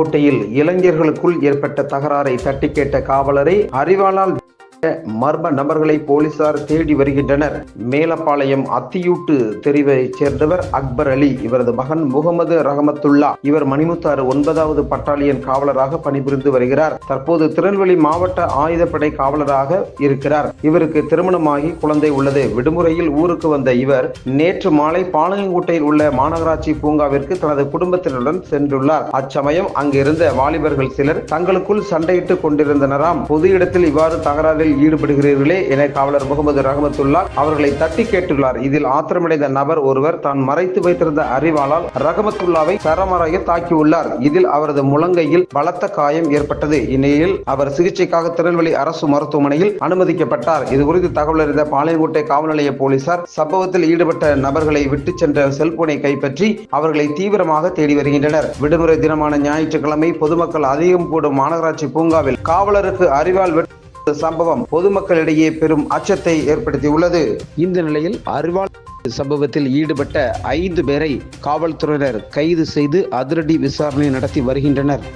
பாளையங்கோட்டையில் இளைஞர்களுக்குள் ஏற்பட்ட தகராறை தட்டி கேட்ட காவலரை அறிவாளால் மர்ம நபர்களை போலீசார் தேடி வருகின்றனர். மேலப்பாளையம் அத்தியூட்டு தெரிவைச் சேர்ந்தவர் அக்பர் அலி. இவரது மகன் முகமது ரஹமத்துல்லா. இவர் மணிமுத்தாறு ஒன்பதாவது பட்டாலியன் காவலராக பணிபுரிந்து வருகிறார். தற்போது திருநெல்வேலி மாவட்ட ஆயுதப்படை காவலராக இருக்கிறார். இவருக்கு திருமணமாகி குழந்தை உள்ளது. விடுமுறையில் ஊருக்கு வந்த இவர் நேற்று மாலை பாளையங்கோட்டையில் உள்ள மாநகராட்சி பூங்காவிற்கு தனது குடும்பத்தினருடன் சென்றுள்ளார். அச்சமயம் அங்கிருந்த வாலிபர்கள் சிலர் தங்களுக்குள் சண்டையிட்டுக் கொண்டிருந்தனராம். பொது இடத்தில் இவ்வாறு தகராறில் ஈடுபடுகிறீர்களே என காவலர் முகமது ரஹமத்துல்லா அவர்களை தட்டி கேட்டுள்ளார். இதில் ஆத்திரமடைந்த நபர் ஒருவர் தான் மறைத்து வைத்திருந்த அறிவாளால் ரஹமத்துல்லாவை சரமறைய தாக்கியுள்ளார். இதில் அவரது முழங்கையில் பலத்த காயம் ஏற்பட்டது. இந்நிலையில் அவர் சிகிச்சைக்காக திருநெல்வேலி அரசு மருத்துவமனையில் அனுமதிக்கப்பட்டார். இது குறித்து தகவல் அறிந்த பாளையங்கோட்டை காவல் நிலைய போலீசார் சம்பவத்தில் ஈடுபட்ட நபர்களை விட்டு சென்ற செல்போனை கைப்பற்றி அவர்களை தீவிரமாக தேடி வருகின்றனர். விடுமுறை தினமான ஞாயிற்றுக்கிழமை பொதுமக்கள் அதிகம் கூடும் மாநகராட்சி பூங்காவில் காவலருக்கு அறிவால் வெட்டு சம்பவம் பொதுமக்களிடையே பெரும் அச்சத்தை ஏற்படுத்தியுள்ளது. இந்த நிலையில் அறிவால் சம்பவத்தில் ஈடுபட்ட ஐந்து பேரை காவல்துறையினர் கைது செய்து அதிரடி விசாரணை நடத்தி வருகின்றனர்.